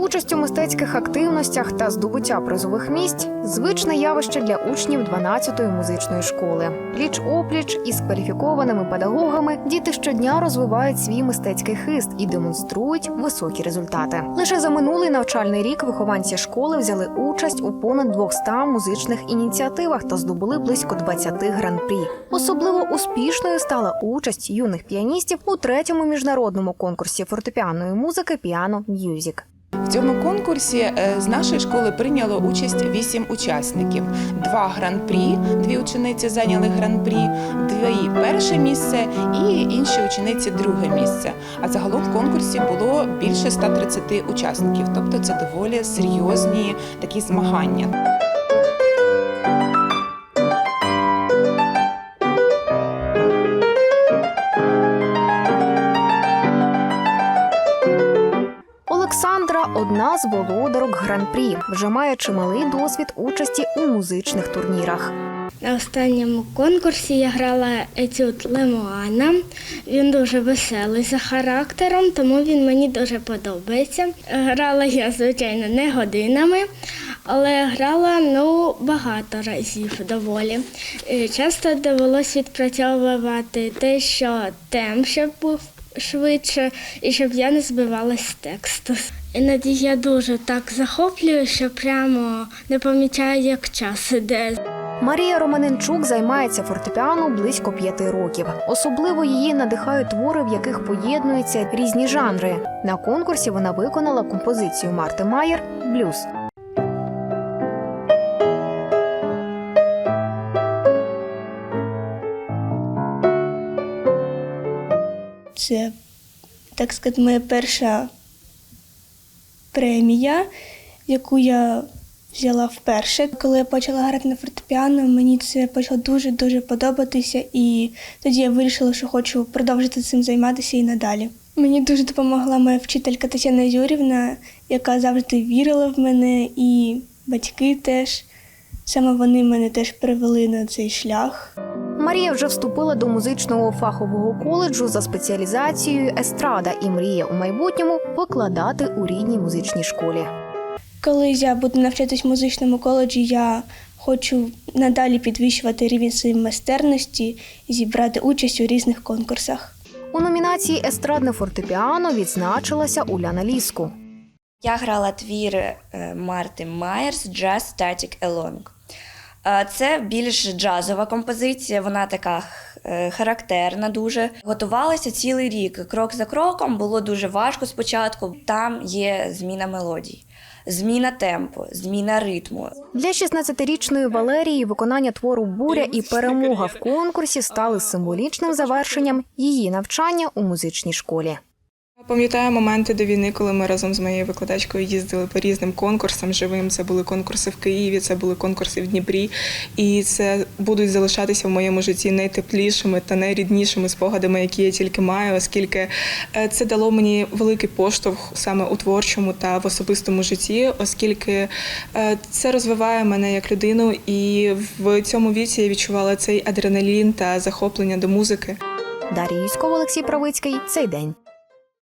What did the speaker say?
Участь у мистецьких активностях та здобуття призових місць звичне явище для учнів 12-ї музичної школи. Пліч опліч із кваліфікованими педагогами діти щодня розвивають свій мистецький хист і демонструють високі результати. Лише за минулий навчальний рік вихованці школи взяли участь у понад 200 музичних ініціативах та здобули близько 20 гран-прі. Особливо успішною стала участь юних піаністів у третьому міжнародному конкурсі фортепіанної музики Піано М'юзік. В цьому конкурсі е, з нашої школи прийняло участь вісім учасників. Два гран-прі, дві учениці зайняли гран-прі, дві перше місце і інші учениці друге місце. А загалом в конкурсі було більше 130 учасників, тобто це доволі серйозні такі змагання. Одна з володарок гран-прі, вже має чималий досвід участі у музичних турнірах. На останньому конкурсі я грала етюд Лемуана. Він дуже веселий за характером, тому він мені дуже подобається. Грала я, звичайно, не годинами, але грала ну, багато разів доволі. Е, Часто довелося відпрацьовувати те, що темп щоб був швидше, і щоб я не збивалась з тексту. Іноді я дуже так захоплюю, що прямо не помічаю, як час іде. Марія Романенчук займається фортепіано близько п'яти років. Особливо її надихають твори, в яких поєднуються різні жанри. На конкурсі вона виконала композицію Марти Майер Блюз. Це, так сказати, моя перша премія, яку я взяла вперше. Коли я почала грати на фортепіано, мені це почало дуже-дуже подобатися, і тоді я вирішила, що хочу продовжити цим займатися і надалі. Мені дуже допомогла моя вчителька Тетяна Юрівна, яка завжди вірила в мене, і батьки теж. Саме вони мене теж привели на цей шлях. Марія вже вступила до музичного фахового коледжу за спеціалізацією естрада і мріє у майбутньому викладати у рідній музичній школі. Коли я буду навчатись в музичному коледжі, я хочу надалі підвищувати рівень своєї майстерності і зібрати участь у різних конкурсах. У номінації Естрадне фортепіано відзначилася Уляна Ліску. Я грала твір е, Марти Майерс Jazz Static Along. Це більш джазова композиція, вона така е, характерна дуже. Готувалася цілий рік. Крок за кроком було дуже важко спочатку. Там є зміна мелодій, зміна темпу, зміна ритму. Для 16-річної Валерії виконання твору Буря і перемога в конкурсі стали символічним завершенням її навчання у музичній школі. Пам'ятаю моменти до війни, коли ми разом з моєю викладачкою їздили по різним конкурсам живим. Це були конкурси в Києві, це були конкурси в Дніпрі, і це будуть залишатися в моєму житті найтеплішими та найріднішими спогадами, які я тільки маю, оскільки е, це дало мені великий поштовх саме у творчому та в особистому житті, оскільки е, це розвиває мене як людину, і в цьому віці я відчувала цей адреналін та захоплення до музики. Дар'я Юськова, Олексій Правицький. Цей день.